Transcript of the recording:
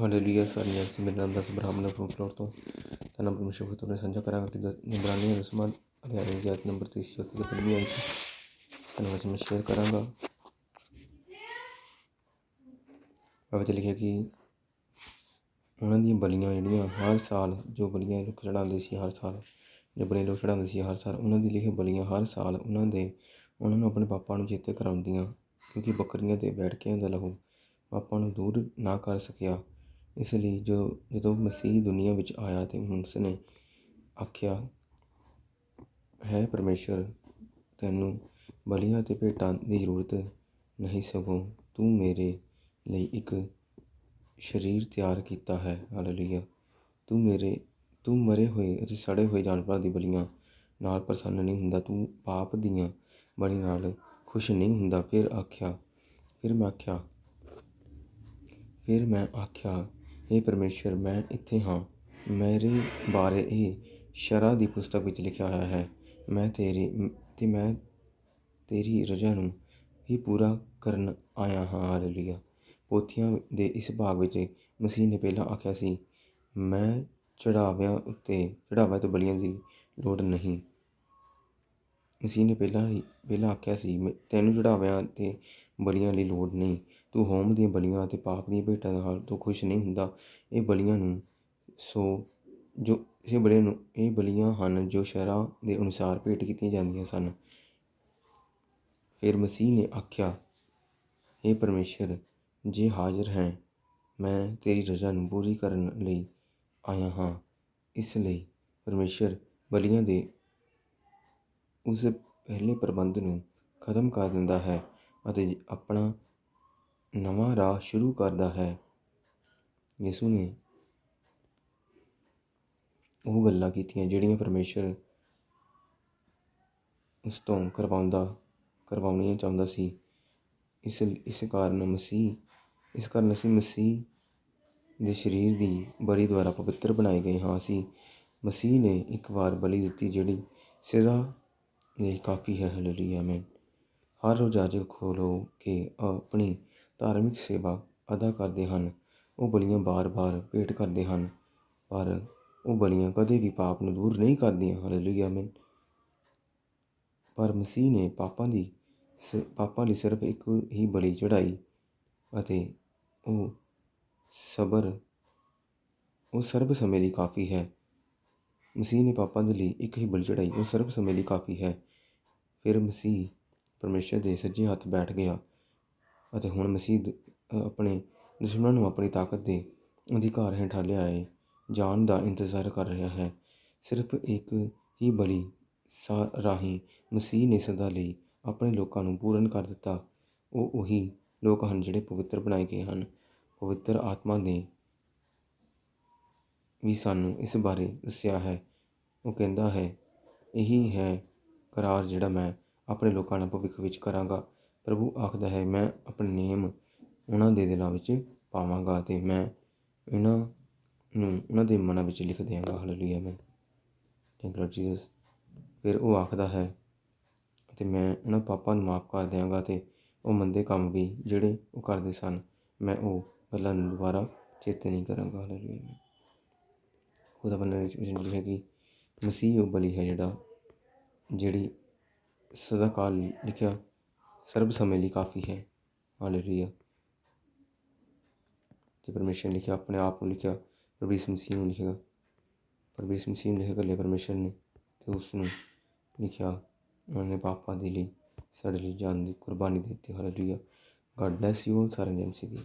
Hallelujah, ਸਾਰੀਆਂ ਅਸੀਂ ਮੇਰੇ ਨਾਮ ਦਸ ਬ੍ਰਾਹਮਣ ਫਰੂਟ ਫਲੋਰ ਤੋਂ। ਤਾਂ ਪਰਮੇਸ਼ਰ ਖੁਦ ਨੇ ਸਾਂਝਾ ਕਰਾਂਗਾ ਕਿ ਨਿਬਰਾਨੀ ਰਸਮਾਂ ਅਧਿਆਇ ਜਾਤ ਨੰਬਰ 30 ਚੌਥੀ ਤੇ ਪੰਜਵੀਂ ਆਈ ਤੁਹਾਨੂੰ ਅੱਜ ਮੈਂ ਸ਼ੇਅਰ ਕਰਾਂਗਾ। ਬਾਬਾ ਲਿਖਿਆ ਕਿ ਉਹਨਾਂ ਦੀਆਂ ਬਲੀਆਂ ਜਿਹੜੀਆਂ ਹਰ ਸਾਲ ਜੋ ਬਲੀਆਂ ਲੋਕ ਚੜਾਉਂਦੇ ਸੀ, ਹਰ ਸਾਲ ਜੋ ਬਲੀਆਂ ਲੋਕ ਚੜਾਉਂਦੇ ਸੀ, ਹਰ ਸਾਲ ਉਹਨਾਂ ਦੀ ਲਿਖੀ ਬਲੀਆਂ ਹਰ ਸਾਲ ਉਹਨਾਂ ਦੇ, ਉਹਨਾਂ ਨੂੰ ਆਪਣੇ ਪਾਪਾ ਨੂੰ ਚੇਤੇ ਕਰਾਉਂਦੀਆਂ, ਕਿਉਂਕਿ ਬੱਕਰੀਆਂ ਤੇ ਬੈਠਕਿਆਂ ਦਾ ਲਹੂ ਪਾਪਾ ਨੂੰ ਦੂਰ ਨਾ ਕਰ ਸਕਿਆ। ਇਸ ਲਈ ਜੋ ਜਦੋਂ ਮਸੀਹ ਦੁਨੀਆ ਵਿੱਚ ਆਇਆ ਤੇ ਉਸ ਨੇ ਆਖਿਆ, ਹੈ ਪਰਮੇਸ਼ੁਰ ਤੈਨੂੰ ਬਲੀਆਂ ਅਤੇ ਭੇਟਾਂ ਦੀ ਜ਼ਰੂਰਤ ਨਹੀਂ ਸਗੋਂ ਤੂੰ ਮੇਰੇ ਲਈ ਇੱਕ ਸਰੀਰ ਤਿਆਰ ਕੀਤਾ ਹੈ। ਹਾਲੇਲੂਇਆ। ਤੂੰ ਮੇਰੇ, ਤੂੰ ਮਰੇ ਹੋਏ ਅਤੇ ਸੜੇ ਹੋਏ ਜਾਨਵਰਾਂ ਦੀ ਬਲੀਆਂ ਨਾਲ ਪ੍ਰਸੰਨ ਨਹੀਂ ਹੁੰਦਾ। ਤੂੰ ਪਾਪ ਦੀਆਂ ਬਲੀ ਨਾਲ ਖੁਸ਼ ਨਹੀਂ ਹੁੰਦਾ। ਫਿਰ ਆਖਿਆ, ਫਿਰ ਮੈਂ ਆਖਿਆ, ਫਿਰ ਮੈਂ ਆਖਿਆ ਇਹ ਪਰਮੇਸ਼ਰ, ਮੈਂ ਇੱਥੇ ਹਾਂ। ਮੇਰੇ ਬਾਰੇ ਇਹ ਸ਼ਰਾ ਦੀ ਪੁਸਤਕ ਵਿੱਚ ਲਿਖਿਆ ਹੋਇਆ ਹੈ। ਮੈਂ ਤੇਰੀ ਅਤੇ ਮੈਂ ਤੇਰੀ ਰਜਾ ਨੂੰ ਹੀ ਪੂਰਾ ਕਰਨ ਆਇਆ ਹਾਂ। ਹਾਲੇਲੂਇਆ। ਪੋਥੀਆਂ ਦੇ ਇਸ ਭਾਗ ਵਿੱਚ ਮਸੀਹ ਨੇ ਪਹਿਲਾਂ ਆਖਿਆ ਸੀ, ਮੈਂ ਚੜਾਵਿਆਂ ਉੱਤੇ ਚੜਾਵਾ ਤੇ ਬਲੀਆਂ ਦੀ ਲੋੜ ਨਹੀਂ। ਮਸੀਹ ਨੇ ਪਹਿਲਾਂ ਹੀ, ਪਹਿਲਾਂ ਆਖਿਆ ਸੀ ਤੈਨੂੰ ਚੜਾਵਿਆਂ ਤੇ ਬਲੀਆਂ ਲਈ ਲੋੜ ਨਹੀਂ। ਤੂੰ ਹੋਮ ਦੀਆਂ ਬਲੀਆਂ ਅਤੇ ਪਾਪ ਦੀਆਂ ਭੇਟਾਂ ਨਾਲ ਤੋਂ ਖੁਸ਼ ਨਹੀਂ ਹੁੰਦਾ। ਇਹ ਬਲੀਆਂ ਨੂੰ ਸੋ ਜੋ ਇਹ ਬਲੀਆਂ ਨੂੰ ਇਹ ਬਲੀਆਂ ਹਨ ਜੋ ਸ਼ਹਿਰਾਂ ਦੇ ਅਨੁਸਾਰ ਭੇਟ ਕੀਤੀਆਂ ਜਾਂਦੀਆਂ ਸਨ। ਫਿਰ ਮਸੀਹ ਨੇ ਆਖਿਆ हे ਪਰਮੇਸ਼ਰ, ਜੇ ਹਾਜ਼ਰ ਹੈ, ਮੈਂ ਤੇਰੀ ਰਜ਼ਾ ਨੂੰ ਪੂਰੀ ਕਰਨ ਲਈ ਆਇਆ ਹਾਂ। ਇਸ ਲਈ ਪਰਮੇਸ਼ਰ ਬਲੀਆਂ ਦੇ ਉਸ ਪਹਿਲੇ ਪ੍ਰਬੰਧ ਨੂੰ ਖਤਮ ਕਰ ਦਿੰਦਾ ਹੈ। ਅਤੇ ਆਪਣਾ ਨਵਾਂ ਰਾਹ ਸ਼ੁਰੂ ਕਰਦਾ ਹੈ। ਯਿਸੂ ਨੇ ਉਹ ਗੱਲਾਂ ਕੀਤੀਆਂ ਜਿਹੜੀਆਂ ਪਰਮੇਸ਼ਰ ਉਸ ਤੋਂ ਕਰਵਾਉਂਦਾ, ਕਰਵਾਉਣੀਆਂ ਚਾਹੁੰਦਾ ਸੀ। ਇਸ ਇਸ ਕਾਰਨ ਮਸੀਹ, ਇਸ ਕਾਰਨ ਅਸੀਂ ਮਸੀਹ ਦੇ ਸਰੀਰ ਦੀ ਬਲੀ ਦੁਆਰਾ ਪਵਿੱਤਰ ਬਣਾਏ ਗਏ ਹਾਂ। ਅਸੀਂ ਮਸੀਹ ਨੇ ਇੱਕ ਵਾਰ ਬਲੀ ਦਿੱਤੀ ਜਿਹੜੀ ਸਜ਼ਾ ਲਈ ਕਾਫੀ ਹੈ। ਹਾਲੇਲੂਇਆ ਆਮੀਨ ਹਰ ਰੋਜ਼ ਅੱਜ ਖੋਲੋ ਕਿ ਆਪਣੀ ਧਾਰਮਿਕ ਸੇਵਾ ਅਦਾ ਕਰਦੇ ਹਨ। ਉਹ ਬਲੀਆਂ ਵਾਰ ਵਾਰ ਭੇਟ ਕਰਦੇ ਹਨ, ਪਰ ਉਹ ਬਲੀਆਂ ਕਦੇ ਵੀ ਪਾਪ ਨੂੰ ਦੂਰ ਨਹੀਂ ਕਰਦੀਆਂ। ਹਾਲੇਲੂਇਆ, ਆਮੀਨ। ਪਰ ਮਸੀਹ ਨੇ ਪਾਪਾਂ ਦੀ ਸ, ਪਾਪਾਂ ਲਈ ਸਿਰਫ ਇੱਕ ਹੀ ਬਲੀ ਚੜ੍ਹਾਈ ਅਤੇ ਉਹ ਸਬਰ, ਉਹ ਸਰਬ ਸਮੇਂ ਲਈ ਕਾਫੀ ਹੈ। ਮਸੀਹ ਨੇ ਪਾਪਾਂ ਦੇ ਲਈ ਇੱਕ ਹੀ ਬਲੀ ਚੜ੍ਹਾਈ, ਉਹ ਸਰਬ ਸਮੇਂ ਲਈ ਕਾਫੀ ਹੈ। ਫਿਰ ਮਸੀਹ ਪਰਮੇਸ਼ਰ ਦੇ ਸੱਜੇ ਹੱਥ ਬੈਠ ਗਿਆ ਅਤੇ ਹੁਣ ਮਸੀਹ ਆਪਣੇ ਦੁਸ਼ਮਣਾਂ ਨੂੰ ਆਪਣੀ ਤਾਕਤ ਦੇ ਅਧਿਕਾਰ ਹੇਠਾਂ ਲਿਆਏ ਜਾਣ ਦਾ ਇੰਤਜ਼ਾਰ ਕਰ ਰਿਹਾ ਹੈ। ਸਿਰਫ ਇੱਕ ਹੀ ਬਲੀ ਰਾਹੀਂ ਮਸੀਹ ਨੇ ਸਦਾ ਲਈ ਆਪਣੇ ਲੋਕਾਂ ਨੂੰ ਪੂਰਨ ਕਰ ਦਿੱਤਾ। ਉਹ ਉਹੀ ਲੋਕ ਹਨ ਜਿਹੜੇ ਪਵਿੱਤਰ ਬਣਾਏ ਗਏ ਹਨ। ਪਵਿੱਤਰ ਆਤਮਾ ਨੇ ਵੀ ਸਾਨੂੰ ਇਸ ਬਾਰੇ ਦੱਸਿਆ ਹੈ। ਉਹ ਕਹਿੰਦਾ ਹੈ, ਇਹੀ ਹੈ ਕਰਾਰ ਜਿਹੜਾ ਮੈਂ ਆਪਣੇ ਲੋਕਾਂ ਨਾਲ ਭਵਿੱਖ ਵਿੱਚ ਕਰਾਂਗਾ। ਪ੍ਰਭੂ ਆਖਦਾ ਹੈ, ਮੈਂ ਆਪਣੇ ਨੇਮ ਉਹਨਾਂ ਦੇ ਦਿਲਾਂ ਵਿੱਚ ਪਾਵਾਂਗਾ ਤੇ ਮੈਂ ਇਹਨਾਂ ਨੂੰ ਉਹਨਾਂ ਦੇ ਮਨਾਂ ਵਿੱਚ ਲਿਖ ਦਿਆਂਗਾ। ਹਾਲੇਲੂਇਆ ਮੈਂ ਥੈਂਕ ਯੂ ਜੀਸਸ ਫਿਰ ਉਹ ਆਖਦਾ ਹੈ ਅਤੇ ਮੈਂ ਉਹਨਾਂ ਪਾਪਾਂ ਨੂੰ ਮਾਫ ਕਰ ਦਿਆਂਗਾ ਤੇ ਉਹ ਮੰਦੇ ਕੰਮ ਵੀ ਜਿਹੜੇ ਉਹ ਕਰਦੇ ਸਨ, ਮੈਂ ਉਹ ਗੱਲਾਂ ਨੂੰ ਦੁਬਾਰਾ ਚੇਤੇ ਨਹੀਂ ਕਰਾਂਗਾ। ਹਾਲੇਲੂਇਆ ਮੈਂ ਖੁਦਾ ਬੰਨੇ ਵਿੱਚ ਲਿਖਿਆ ਕਿ ਮਸੀਹ ਉਹ ਬਲੀ ਹੈ ਜਿਹੜਾ ਜਿਹੜੀ ਸਦਾ ਕਾਲ ਲਿਖਿਆ। ਸਰਬ ਸਮੇਂ ਲਈ ਕਾਫੀ ਹੈ। ਹਾਲੇਲੂਇਆ ਤੇ ਪਰਮੇਸ਼ਰ ਨੇ ਲਿਖਿਆ, ਆਪਣੇ ਆਪ ਨੂੰ ਲਿਖਿਆ, ਪ੍ਰਭੂ ਯਿਸੂ ਮਸੀਹ ਨੂੰ ਲਿਖਿਆ। ਪ੍ਰਭੂ ਯਿਸੂ ਮਸੀਹ ਨੇ ਲਿਖਿਆ ਗੱਲੇ ਪਰਮੇਸ਼ਰ ਨੇ ਤੇ ਉਸ ਨੂੰ ਲਿਖਿਆ। ਉਹਨਾਂ ਨੇ ਪਾਪਾਂ ਦੇ ਲਈ, ਸਾਡੇ ਲਈ ਜਾਨ ਦੀ ਕੁਰਬਾਨੀ ਦਿੱਤੀ। Hallelujah God bless you all ਸਾਰੇ ਨੇਮ ਸੀ ਦੀ